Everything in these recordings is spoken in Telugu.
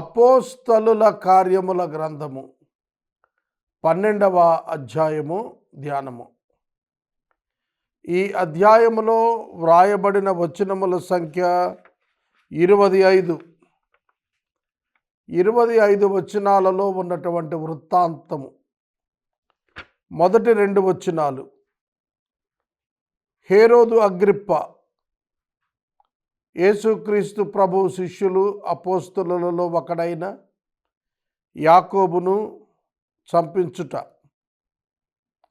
అపోస్తలుల కార్యముల గ్రంథము పన్నెండవ అధ్యాయము ధ్యానము. ఈ అధ్యాయములో వ్రాయబడిన వచనముల సంఖ్య ఇరవై ఐదు. ఇరవై ఐదు వచనాలలో ఉన్నటువంటి వృత్తాంతము. మొదటి రెండు వచనాలు. హేరోదు అగ్రిప్ప యేసుక్రీస్తు ప్రభు శిష్యులు అపోస్తులలో ఒకడైన యాకోబును చంపించుట.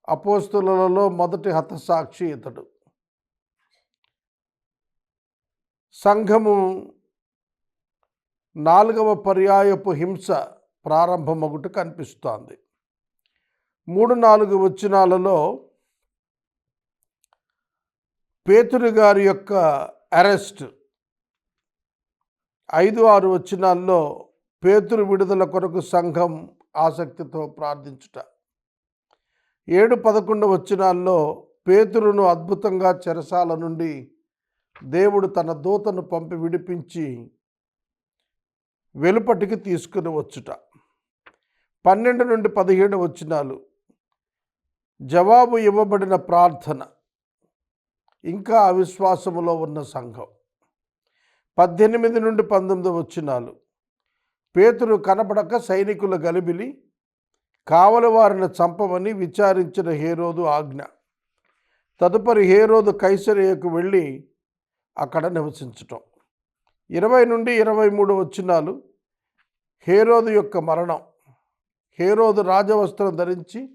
అపోస్తులలో మొదటి హతసాక్షి ఇతడు. సంఘము నాలుగవ పర్యాయపు హింస ప్రారంభమగుట కనిపిస్తోంది. మూడు నాలుగు వచనాలలో పేతురు గారి యొక్క అరెస్ట్ ఐదు ఆరు వచ్చినాల్లో పేతురు విడుదల కొరకు సంఘం ఆసక్తితో ప్రార్థించుట. ఏడు పదకొండు వచ్చినాల్లో పేతురును అద్భుతంగా చెరసాల నుండి దేవుడు తన దూతను పంపి విడిపించి వెలుపటికి తీసుకుని వచ్చుట. పన్నెండు నుండి పదిహేడు వచ్చినాలు జవాబు ఇవ్వబడిన ప్రార్థన. ఇంకా అవిశ్వాసములో ఉన్న సంఘం. పద్దెనిమిది నుండి పంతొమ్మిది వచ్చినాలు. పేతురు కనపడక సైనికుల గలిబిలి కావలి వారిని చంపమని విచారించిన హేరోదు ఆజ్ఞ. తదుపరి హేరోదు కైసరియకు వెళ్ళి అక్కడ నివసించటం. ఇరవై నుండి ఇరవై మూడు వచ్చినాలు హేరోదు యొక్క మరణం. హేరోదు రాజవస్త్రం ధరించి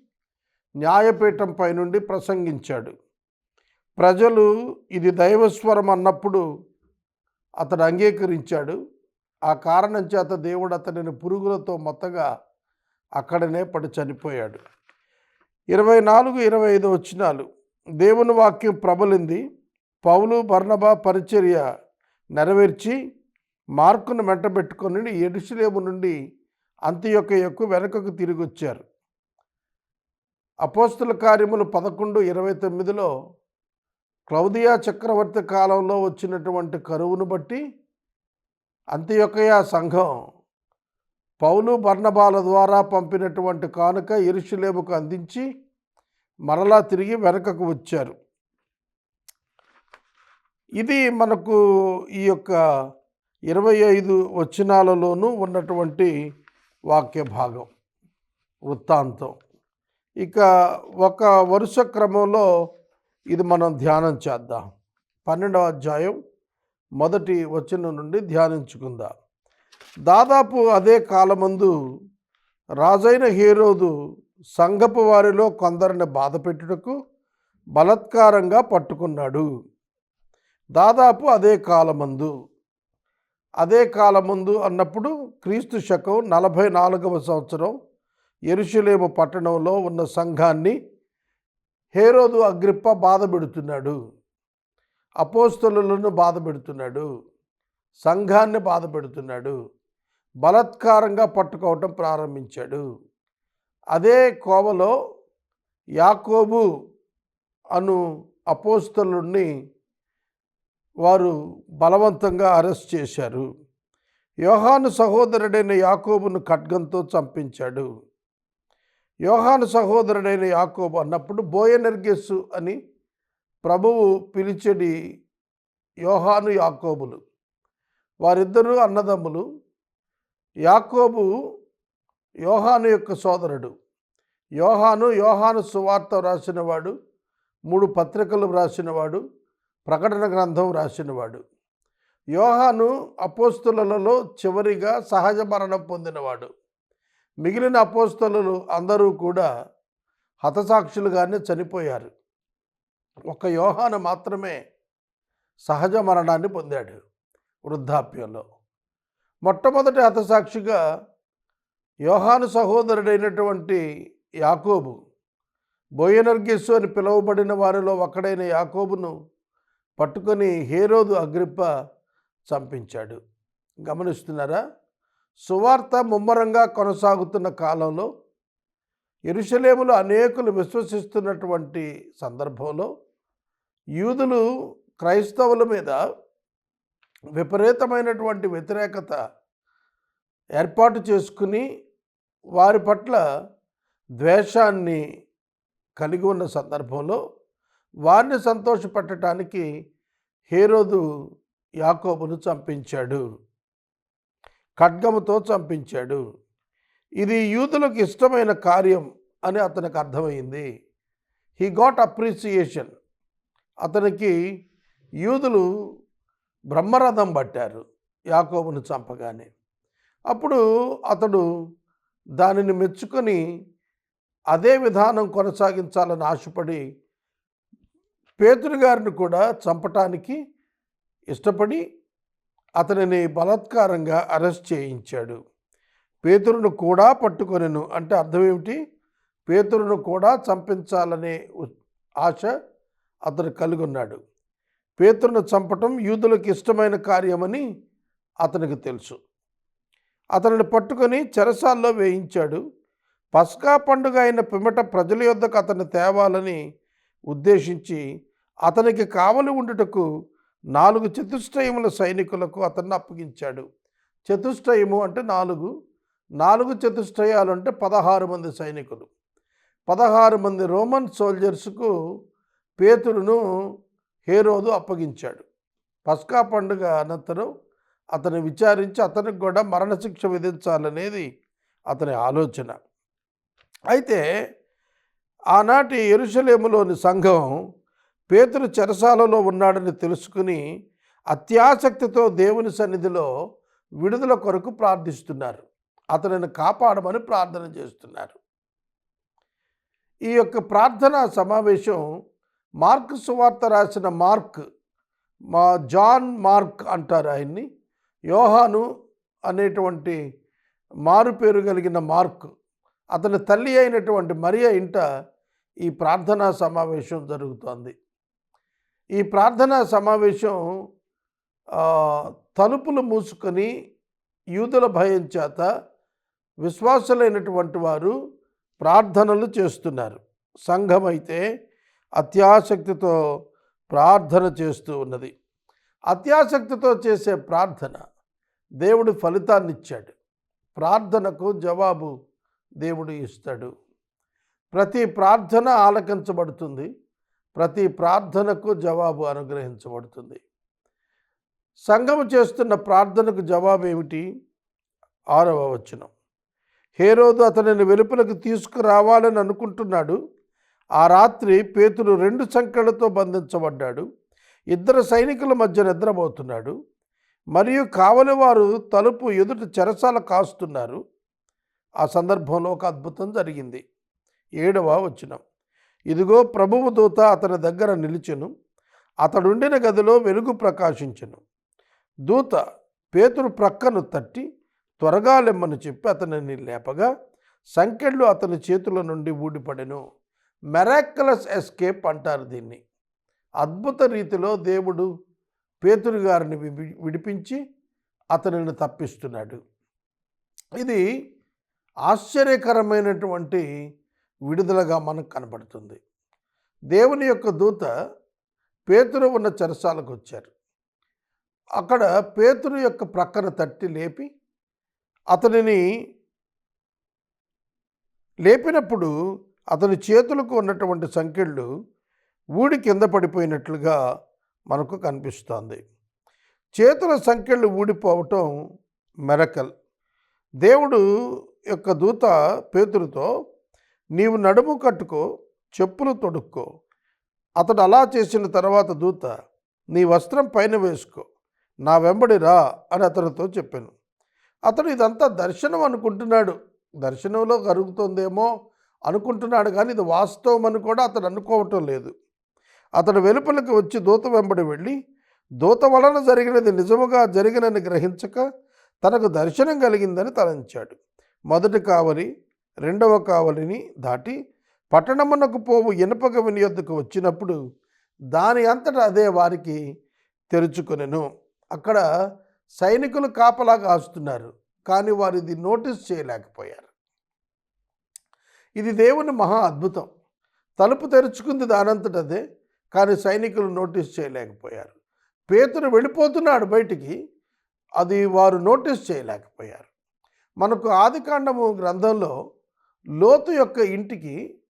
న్యాయపీఠంపై నుండి ప్రసంగించాడు. ప్రజలు ఇది దైవస్వరం అన్నప్పుడు అతడు అంగీకరించాడు. ఆ కారణం చేత దేవుడు అతనిని పురుగులతో మొత్తగా అక్కడనే పడి చనిపోయాడు. ఇరవై నాలుగు ఇరవై ఐదు వచ్చినాలు దేవుని వాక్యం ప్రబలింది. పౌలు బర్ణబా పరిచర్య నెరవేర్చి మార్కును వెంటబెట్టుకొని ఎడుసులేము నుండి అంత్యొక్కయకు వెనుకకు తిరిగి వచ్చారు అపోస్తుల కార్యములు పదకొండు ఇరవై తొమ్మిదిలో క్లౌదియా చక్రవర్తి కాలంలో వచ్చినటువంటి కరువును బట్టి అంత్యొకయ సంఘం పౌలు బర్ణబాల ద్వారా పంపినటువంటి కానుక ఇరుషులేముకు అందించి మరలా తిరిగి వెనకకు వచ్చారు. ఇది మనకు ఈ యొక్క ఇరవై ఐదు వచనాలలోనూ ఉన్నటువంటి వాక్య భాగం వృత్తాంతం. ఇక ఒక వరుస క్రమంలో ఇది మనం ధ్యానం చేద్దాం. పన్నెండవ అధ్యాయం మొదటి వచనం నుండి ధ్యానించుకుందాం. దాదాపు అదే కాలమందు రాజైన హీరోదు సంఘపు వారిలో కొందరిని బాధపెట్టుటకు బలత్కారంగా పట్టుకున్నాడు. దాదాపు అదే కాలమందు. అదే కాలమందు అన్నప్పుడు క్రీస్తు శకం నలభై నాలుగవ సంవత్సరం ఎరుషులేము పట్టణంలో ఉన్న సంఘాన్ని హేరోదు అగ్రిప్ప బాధ పెడుతున్నాడు అపోస్తలులను బాధ పెడుతున్నాడు సంఘాన్ని బాధ పెడుతున్నాడు బలత్కారంగా పట్టుకోవటం ప్రారంభించాడు. అదే కోవలో యాకోబు అను అపోస్తలుణ్ణి వారు బలవంతంగా అరెస్ట్ చేశారు. యోహాను సహోదరుడైన యాకోబును ఖడ్గంతో చంపించాడు. యోహాను సహోదరుడైన యాకోబు అన్నప్పుడు బోయనర్గెస్సు అని ప్రభువు పిలిచెడి యోహాను యాకోబులు. వారిద్దరూ అన్నదమ్ములు. యాకోబు యోహాను యొక్క సోదరుడు. యోహాను యోహాను సువార్త రాసినవాడు మూడు పత్రికలు రాసినవాడు ప్రకటన గ్రంథం రాసినవాడు యోహాను అపోస్తులలో చివరిగా సహజ మరణం పొందినవాడు. మిగిలిన అపోస్తలు అందరూ కూడా హతసాక్షులుగానే చనిపోయారు. ఒక యోహాను మాత్రమే సహజ మరణాన్ని పొందాడు వృద్ధాప్యంలో. మొట్టమొదటి హతసాక్షిగా యోహాను సహోదరుడైనటువంటి యాకోబు బోయనర్గిస్సు అని పిలువబడిన వారిలో ఒకడైన యాకోబును పట్టుకొని హేరోదు అగ్రిప్ప చంపించాడు. గమనిస్తున్నారా? సువార్త ముమ్మరంగా కొనసాగుతున్న కాలంలో ఎరుషలేములో అనేకులు విశ్వసిస్తున్నటువంటి సందర్భంలో యూదులు క్రైస్తవుల మీద విపరీతమైనటువంటి వ్యతిరేకత ఏర్పాటు చేసుకుని వారి పట్ల ద్వేషాన్ని కలిగి ఉన్న సందర్భంలో వారిని సంతోషపెట్టడానికి హేరోదు యాకోబును చంపించాడు. ఖడ్గముతో చంపించాడు. ఇది యూదులకు ఇష్టమైన కార్యం అని అతనికి అర్థమైంది. హీ గాట్ అప్రిసియేషన్ అతనికి యూదులు బ్రహ్మరథం పట్టారు యాకోబును చంపగానే. అప్పుడు అతడు దానిని మెచ్చుకొని అదే విధానం కొనసాగించాలని ఆశపడి పేతురు గారిని కూడా చంపటానికి ఇష్టపడి అతనిని బలాత్కారంగా అరెస్ట్ చేయించాడు. పేతురును కూడా పట్టుకొనెను అంటే అర్థం ఏమిటి? పేతురును కూడా చంపించాలనే ఆశ అతను కలుగున్నాడు. పేతురును చంపటం యూదులకు ఇష్టమైన కార్యమని అతనికి తెలుసు. అతనిని పట్టుకొని చెరసాల్లో వేయించాడు. పస్కా పండుగ అయిన పిమ్మట ప్రజల యొద్దకు అతన్ని తేవాలని ఉద్దేశించి అతనికి కావలి ఉండుటకు నాలుగు చతుష్టయముల సైనికులకు అతన్ని అప్పగించాడు. చతుష్టయము అంటే నాలుగు నాలుగు చతుష్టయాలు అంటే పదహారు మంది సైనికులు. పదహారు మంది రోమన్ సోల్జర్స్కు పేతురును హేరోదు అప్పగించాడు. పస్కా పండుగ అనంతరం అతను విచారించి అతనికి కూడా మరణశిక్ష విధించాలనేది అతని ఆలోచన. అయితే ఆనాటి ఎరుషలేములోని సంఘం పేతురు చెరసాలలో ఉన్నాడని తెలుసుకుని అత్యాసక్తితో దేవుని సన్నిధిలో విడుదల కొరకు ప్రార్థిస్తున్నారు. అతనిని కాపాడమని ప్రార్థన చేస్తున్నారు. ఈ యొక్క ప్రార్థనా సమావేశం మార్క్ సువార్త రాసిన మార్క్ మా జాన్ మార్క్ అంటారు ఆయన్ని. యోహాను అనేటువంటి మారు పేరు కలిగిన మార్క్ అతని తల్లి అయినటువంటి మరియ ఇంట ఈ ప్రార్థనా సమావేశం జరుగుతోంది. ఈ ప్రార్థనా సమావేశం తలుపులు మూసుకొని యూదుల భయం చేత విశ్వాసులైనటువంటి వారు ప్రార్థనలు చేస్తున్నారు. సంఘం అయితే అత్యాసక్తితో ప్రార్థన చేస్తూ ఉన్నది. అత్యాసక్తితో చేసే ప్రార్థన దేవుడు ఫలితాన్ని ఇచ్చాడు ప్రార్థనకు జవాబు దేవుడు ఇస్తాడు. ప్రతి ప్రార్థన ఆలకించబడుతుంది. ప్రతి ప్రార్థనకు జవాబు అనుగ్రహించబడుతుంది. సంఘం చేస్తున్న ప్రార్థనకు జవాబు ఏమిటి ఆరవ వచనం. హేరోదు అతనిని వెలుపలకు తీసుకురావాలని అనుకుంటున్నాడు. ఆ రాత్రి పేతులు రెండు సంఖ్యలతో బంధించబడ్డాడు. ఇద్దరు సైనికుల మధ్య నిద్రపోతున్నాడు. మరియు కావలివారు తలుపు ఎదుట చెరసాల కాస్తున్నారు. ఆ సందర్భంలో ఒక అద్భుతం జరిగింది. ఏడవ వచనం. ఇదిగో ప్రభువు దూత అతని దగ్గర నిలిచెను. అతడుండిన గదిలో వెలుగు ప్రకాశించెను. దూత పేతురు ప్రక్కను తట్టి త్వరగా లెమ్మని చెప్పి అతనిని లేపగా సంకెళ్ళు అతని చేతుల నుండి ఊడిపడెను. మెరాక్యులస్ ఎస్కేప్ అంటారు దీన్ని. అద్భుత రీతిలో దేవుడు పేతురు గారిని విడి- విడిపించి అతనిని తప్పిస్తున్నాడు. ఇది ఆశ్చర్యకరమైనటువంటి విడుదలగా మనకు కనబడుతుంది. దేవుని యొక్క దూత పేతురు ఉన్న చెరసాలకు వచ్చారు. అక్కడ పేతురు యొక్క ప్రక్కన తట్టి లేపి అతనిని లేపినప్పుడు అతని చేతులకు ఉన్నటువంటి సంఖ్యలు ఊడి కింద పడిపోయినట్లుగా మనకు కనిపిస్తోంది. చేతుల సంఖ్యలు ఊడిపోవటం మెరకల్. దేవుడు యొక్క దూత పేతురుతో నీవు నడుము కట్టుకో చెప్పులు తొడుక్కో. అతడు అలా చేసిన తర్వాత దూత నీ వస్త్రం పైన వేసుకో నా వెంబడి రా అని అతనితో చెప్పాను. అతడు ఇదంతా దర్శనం అనుకుంటున్నాడు. దర్శనంలో కరుగుతుందేమో అనుకుంటున్నాడు కానీ ఇది వాస్తవం అని కూడా అతడు అనుకోవటం లేదు. అతడు వెలుపలికి వచ్చి దూత వెంబడి వెళ్ళి దూత వలన జరిగినది నిజముగా జరిగినని గ్రహించక తనకు దర్శనం కలిగిందని తలంచాడు. మొదటి కావలి రెండవ కావలిని దాటి పట్టణమునకు పోవు ఇనపగవిని యొద్దకు వచ్చినప్పుడు దాని అంతటా అదే వారికి తెరుచుకొనెను. అక్కడ సైనికులు కాపలా కాస్తున్నారు కానీ వారు ఇది నోటీస్ చేయలేకపోయారు. ఇది దేవుని మహా అద్భుతం. తలుపు తెరుచుకుంది దానంతట అదే కానీ సైనికులు నోటీస్ చేయలేకపోయారు. పేతురు వెళ్ళిపోతున్నాడు బయటికి అది వారు నోటీస్ చేయలేకపోయారు. మనకు ఆదికాండము గ్రంథంలో లోతు యొక్క ఇంటికి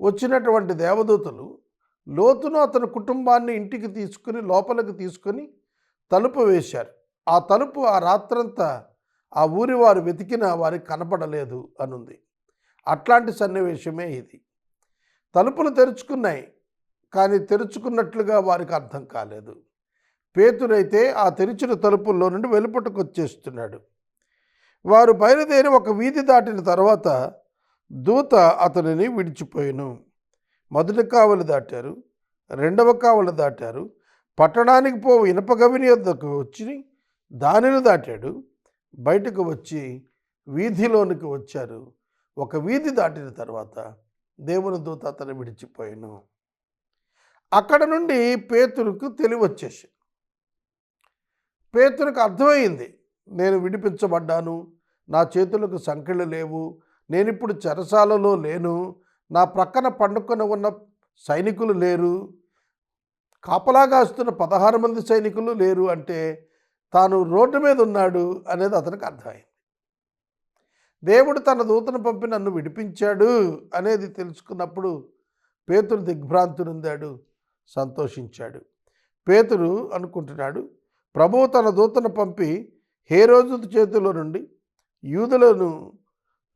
వచ్చినటువంటి దేవదూతలు లోతును అతని కుటుంబాన్ని ఇంటికి తీసుకుని లోపలికి తీసుకొని తలుపు వేశారు. ఆ తలుపు ఆ రాత్రంతా ఆ ఊరి వారు వెతికినా వారికి కనపడలేదు అనుంది. అట్లాంటి సన్నివేశమే ఇది. తలుపులు తెరుచుకున్నాయి కానీ తెరుచుకున్నట్లుగా వారికి అర్థం కాలేదు. పేతురైతే ఆ తెరిచిన తలుపుల్లో నుండి వెలుపటకు వచ్చేస్తున్నాడు వారు బయలుదేరి ఒక వీధి దాటిన తర్వాత దూత అతనిని విడిచిపోయాను. మొదటి కావలి దాటారు. రెండవ కావలి దాటారు. పట్టణానికి పో ఇనప గవిని వద్దకు వచ్చి దానిని దాటాడు. బయటకు వచ్చి వీధిలోనికి వచ్చారు. ఒక వీధి దాటిన తర్వాత దేవుని దూత అతను విడిచిపోయాను. అక్కడ నుండి పేతురుకు తెలివి వచ్చేసి పేతురుకు అర్థమైంది నేను విడిపించబడ్డాను నా చేతులకు సంఖ్యలు లేవు నేను ఇప్పుడు చెరసాలలో లేను. నా ప్రక్కన పండుకొని ఉన్న సైనికులు లేరు. కాపలా కాస్తున్న పదహారు మంది సైనికులు లేరు అంటే తాను రోడ్డు మీద ఉన్నాడు అనేది అతనికి అర్థమైంది. దేవుడు తన దూతను పంపి నన్ను విడిపించాడు అనేది తెలుసుకున్నప్పుడు పేతురు దిగ్భ్రాంతునుందాడు సంతోషించాడు. పేతురు అనుకుంటున్నాడు ప్రభువు తన దూతను పంపి హే రోజు చేతిలో నుండి యూదులను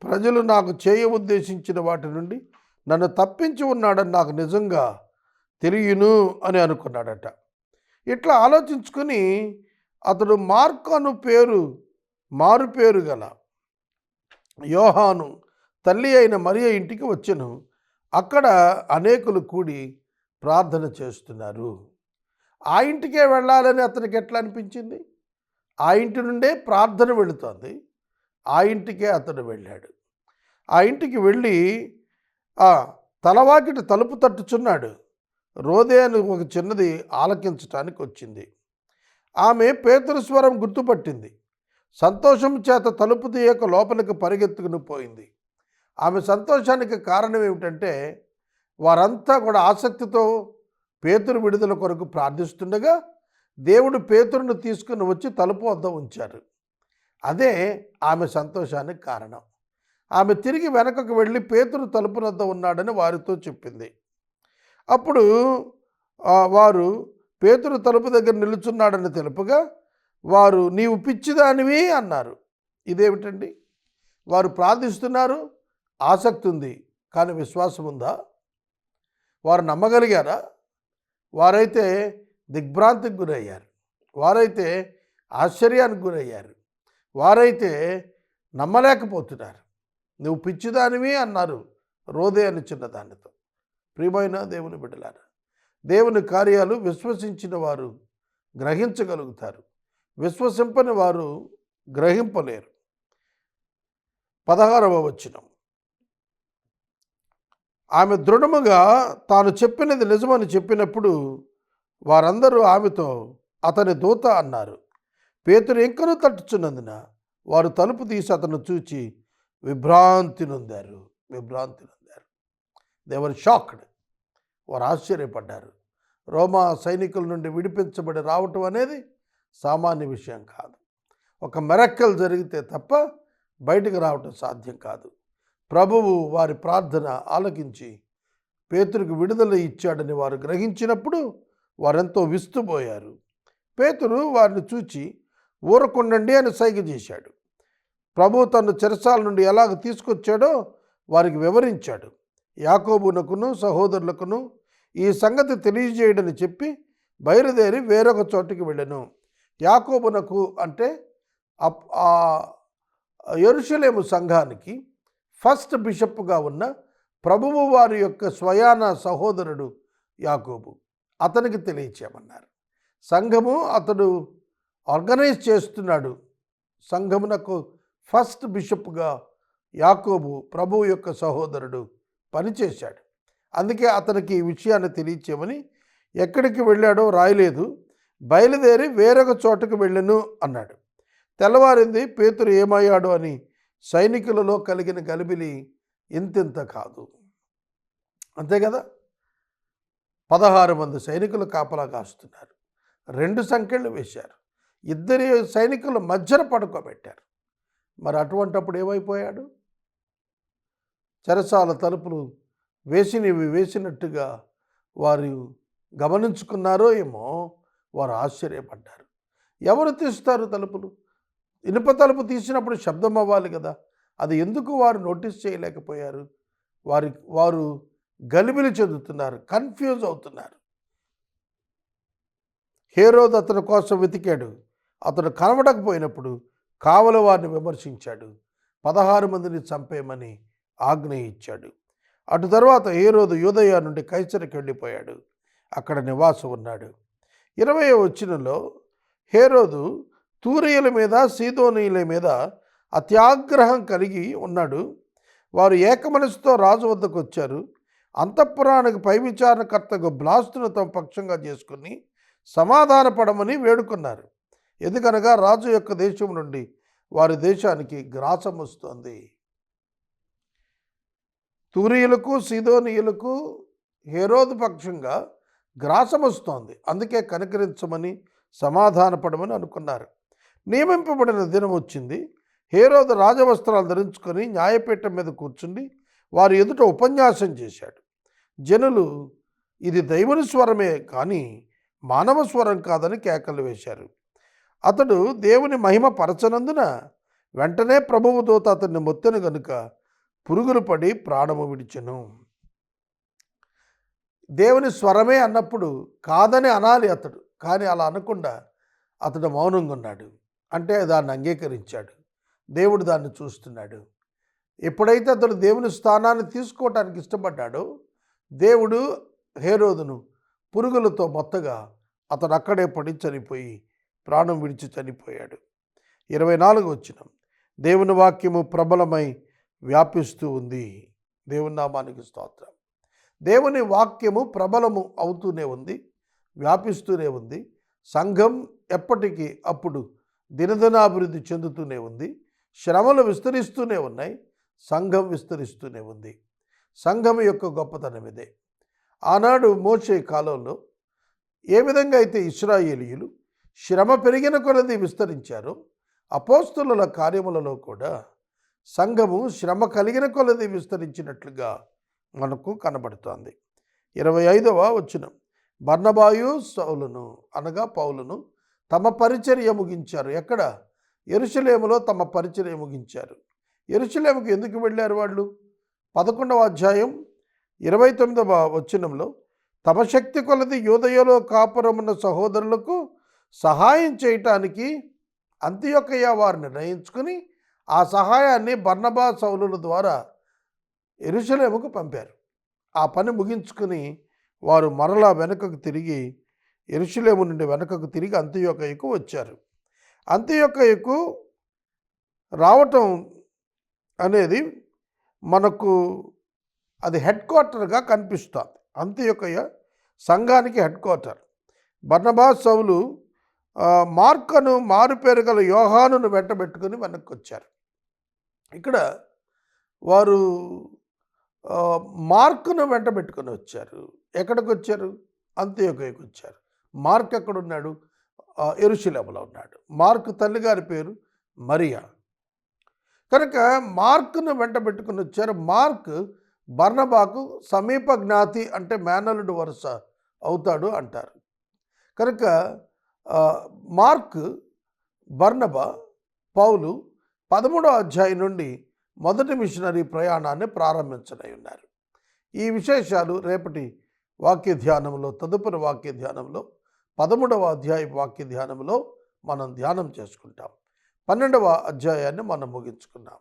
ప్రజలు నాకు చేయ ఉద్దేశించిన వాటి నుండి నన్ను తప్పించి ఉన్నాడని నాకు నిజంగా తెలియను అని అనుకున్నాడట. ఇట్లా ఆలోచించుకుని అతడు మార్కను పేరు మారు పేరు గల యోహాను తల్లి అయిన మరియ ఇంటికి వచ్చెను. అక్కడ అనేకులు కూడి ప్రార్థన చేస్తున్నారు. ఆ ఇంటికే వెళ్ళాలని అతనికి ఎట్లా అనిపించింది? ఆ ఇంటి నుండే ప్రార్థన వెళుతోంది. ఆ ఇంటికే అతడు వెళ్ళాడు. ఆ ఇంటికి వెళ్ళి ఆ తలవాకిటి తలుపు తట్టుచున్నాడు. రోదే అని ఒక చిన్నది ఆలకించటానికి వచ్చింది. ఆమె పేతృస్వరం స్వరం గుర్తుపట్టింది. సంతోషం చేత తలుపు తీయక లోపలికి పరిగెత్తుకుని పోయింది. ఆమె సంతోషానికి కారణం ఏమిటంటే వారంతా కూడా ఆసక్తితో పేతురు విడుదల కొరకు ప్రార్థిస్తుండగా దేవుడు పేతురును తీసుకుని వచ్చి తలుపు వద్ద ఉంచారు. అదే ఆమె సంతోషానికి కారణం. ఆమె తిరిగి వెనకకు వెళ్ళి పేతురు తలుపునద్ద ఉన్నాడని వారితో చెప్పింది. అప్పుడు వారు పేతురు తలుపు దగ్గర నిలుచున్నాడని తెలుపగా వారు నీవు పిచ్చిదానివి అన్నారు. ఇదేమిటండి? వారు ప్రార్థిస్తున్నారు ఆసక్తి ఉంది కానీ విశ్వాసం ఉందా? వారు నమ్మగలిగారా? వారైతే దిగ్భ్రాంతికి గురయ్యారు. వారైతే ఆశ్చర్యానికి గురయ్యారు. వారైతే నమ్మలేకపోతున్నారు. నువ్వు పిచ్చిదానివి అన్నారు రోదే అని చిన్నదానితో. ప్రియమైన దేవుని బిడ్డలారా దేవుని కార్యాలు విశ్వసించిన వారు గ్రహించగలుగుతారు. విశ్వసింపని వారు గ్రహింపలేరు. పదహారవ వచనం. ఆమె దృఢముగా తాను చెప్పినది నిజమని చెప్పినప్పుడు వారందరూ ఆమెతో అతని దూత అన్నారు. పేతురు ఇంకనూ తట్టుచున్నందున వారు తలుపు తీసి అతను చూచి విభ్రాంతి నొందారు విభ్రాంతి నొందారు. దేవర్ షాక్డ్ వారు ఆశ్చర్యపడ్డారు. రోమా సైనికుల నుండి విడిపించబడి రావటం అనేది సామాన్య విషయం కాదు. ఒక మెరక్కలు జరిగితే తప్ప బయటకు రావటం సాధ్యం కాదు. ప్రభువు వారి ప్రార్థన ఆలకించి పేతురికి విడుదల ఇచ్చాడని వారు గ్రహించినప్పుడు వారెంతో విస్తుపోయారు. పేతురు వారిని చూచి ఊరకుండండి అని సైగ చేశాడు. ప్రభు తను చెరసాల నుండి ఎలాగ తీసుకొచ్చాడో వారికి వివరించాడు. యాకోబునకును సహోదరులకును ఈ సంగతి తెలియజేయడని చెప్పి బయలుదేరి వేరొక చోటికి వెళ్ళాను. యాకోబునకు అంటే అప్- ఆ సంఘానికి ఫస్ట్ బిషప్గా ఉన్న ప్రభువు వారి యొక్క స్వయాన సహోదరుడు యాకోబు. అతనికి తెలియచేయమన్నారు. సంఘము అతడు ఆర్గనైజ్ చేస్తున్నాడు సంఘమునకు ఫస్ట్ బిషప్గా యాకోబు ప్రభు యొక్క సహోదరుడు పనిచేశాడు. అందుకే అతనికి ఈ విషయాన్ని తెలియచేయమని ఎక్కడికి వెళ్ళాడో రాయలేదు బయలుదేరి వేరొక చోటకు వెళ్ళను అన్నాడు. తెల్లవారింది పేతురు ఏమయ్యాడు అని సైనికులలో కలిగిన గలిబిలి ఇంతింత కాదు. అంతే కదా? పదహారు మంది సైనికులు కాపలా కాస్తున్నారు. రెండు సంఖ్యలు వేశారు. ఇద్దరి సైనికుల మధ్యన పడుకోబెట్టారు. మరి అటువంటప్పుడు ఏమైపోయాడు? చెరసాల తలుపులు వేసినవి వేసినట్టుగా వారు గమనించుకున్నారో ఏమో వారు ఆశ్చర్యపడ్డారు. ఎవరు తీస్తారు తలుపులు? ఇనుప తలుపు తీసినప్పుడు శబ్దం అవ్వాలి కదా. అది ఎందుకు వారు నోటీస్ చేయలేకపోయారు? వారి వారు గలిబిలి చెందుతున్నారు కన్ఫ్యూజ్ అవుతున్నారు. హేరోద్ అతని కోసం వెతికాడు. అతడు కనబడకపోయినప్పుడు కావలవారిని విమర్శించాడు. పదహారు మందిని చంపేయమని ఆజ్ఞ ఇచ్చాడు అటు తర్వాత హేరోదు యూదయ నుండి కైసరికి వెళ్ళిపోయాడు. అక్కడ నివాసం ఉన్నాడు. ఇరవై వచ్చినలో హేరోదు తూరియల మీద సీదోనీయుల మీద అత్యాగ్రహం కలిగి ఉన్నాడు. వారు ఏకమనసుతో రాజు వద్దకు వచ్చారు. అంతఃపురానికి పై విచారణకర్తకు బ్లాస్తును తమ పక్షంగా చేసుకుని సమాధానపడమని వేడుకున్నారు. ఎందుకనగా రాజు యొక్క దేశం నుండి వారి దేశానికి గ్రాసం వస్తుంది. తూరీయులకు సీదోనీయులకు హేరోదు పక్షంగా గ్రాసం వస్తోంది. అందుకే కనికరించమని సమాధానపడమని అనుకున్నారు. నియమింపబడిన దినం వచ్చింది. హేరోదు రాజవస్త్రాలు ధరించుకొని న్యాయపీఠం మీద కూర్చుండి వారి ఎదుట ఉపన్యాసం చేశాడు. జనులు ఇది దైవుని స్వరమే కానీ మానవ స్వరం కాదని కేకలు వేశారు. అతడు దేవుని మహిమ పరచనందున వెంటనే ప్రభువు దూత అతన్ని మొత్తెను గనుక పురుగులు పడి ప్రాణము విడిచెను. దేవుని స్వరమే అన్నప్పుడు కాదని అనాలి అతడు కానీ అలా అనకుండా అతడు మౌనంగా ఉన్నాడు అంటే దాన్ని అంగీకరించాడు. దేవుడు దాన్ని చూస్తున్నాడు. ఎప్పుడైతే అతడు దేవుని స్థానాన్ని తీసుకోవటానికి ఇష్టపడ్డాడో దేవుడు హేరోదును పురుగులతో మొత్తగా అతడు అక్కడే పడి చనిపోయి ప్రాణం విడిచి చనిపోయాడు. ఇరవై నాలుగు వచ్చిన. దేవుని వాక్యము ప్రబలమై వ్యాపిస్తూ ఉంది. దేవుని నామానికి స్తోత్రం. దేవుని వాక్యము ప్రబలము అవుతూనే ఉంది వ్యాపిస్తూనే ఉంది. సంఘం ఎప్పటికీ అప్పుడు దినదినాభివృద్ధి చెందుతూనే ఉంది. శ్రమలు విస్తరిస్తూనే ఉన్నాయి సంఘం విస్తరిస్తూనే ఉంది. సంఘం యొక్క గొప్పతనం ఇదే. ఆనాడు మోచే కాలంలో ఏ విధంగా అయితే ఇస్రాయేలీయులు శ్రమ పెరిగిన కొలది విస్తరించారు. అపోస్తుల కార్యములలో కూడా సంఘము శ్రమ కలిగిన కొలది విస్తరించినట్లుగా మనకు కనబడుతోంది. ఇరవై ఐదవ వచ్చిన బర్ణబాయు సౌలను అనగా పౌలును తమ పరిచర్య ముగించారు. ఎక్కడ? ఎరుసలేములో తమ పరిచర్య ముగించారు. ఎరుసలేముకు ఎందుకు వెళ్ళారు వాళ్ళు? పదకొండవ అధ్యాయం ఇరవై తొమ్మిదవ వచనంలో తమ శక్తి కొలది యోదయలో కాపురమున్న సహోదరులకు సహాయం చేయటానికి అంత్యొక్కయ్య వారు నిర్ణయించుకుని ఆ సహాయాన్ని బర్ణబా సౌలుల ద్వారా ఎరుసలేముకు పంపారు. ఆ పని ముగించుకుని వారు మరలా వెనుకకు తిరిగి ఎరుసలేము నుండి వెనుకకు తిరిగి అంత్యొక్కయ్యకు వచ్చారు. అంత్యొక్కయ్యకు రావటం అనేది మనకు అది హెడ్ క్వార్టర్గా కనిపిస్తుంది అంత్యొక్కయ్య సంఘానికి హెడ్ క్వార్టర్. బర్ణబా సౌలు మార్కను మారుపేరు గల యోహానును వెంటబెట్టుకుని వెనక్కి వచ్చారు. ఇక్కడ వారు మార్కును వెంటబెట్టుకుని వచ్చారు. ఎక్కడికి వచ్చారు? అంత్యొక్కయ్యకు వచ్చారు. మార్క్ ఎక్కడున్నాడు? ఆ, ఉన్నాడు. మార్క్ తల్లిగారి పేరు మరియా. కనుక మార్క్ను వెంటబెట్టుకుని వచ్చారు. మార్క్ బర్నబాకు సమీప జ్ఞాతి అంటే మేనలుడు వరుస అవుతాడు అంటారు. కనుక మార్క్ బర్నబ పౌలు పదమూడో అధ్యాయం నుండి మొదటి మిషనరీ ప్రయాణాన్ని ప్రారంభించనై ఉన్నారు ఈ విశేషాలు రేపటి వాక్య ధ్యానంలో తదుపరి వాక్య ధ్యానంలో పదమూడవ అధ్యాయ వాక్య ధ్యానంలో మనం ధ్యానం చేసుకుంటాం. పన్నెండవ అధ్యాయాన్ని మనం ముగించుకున్నాం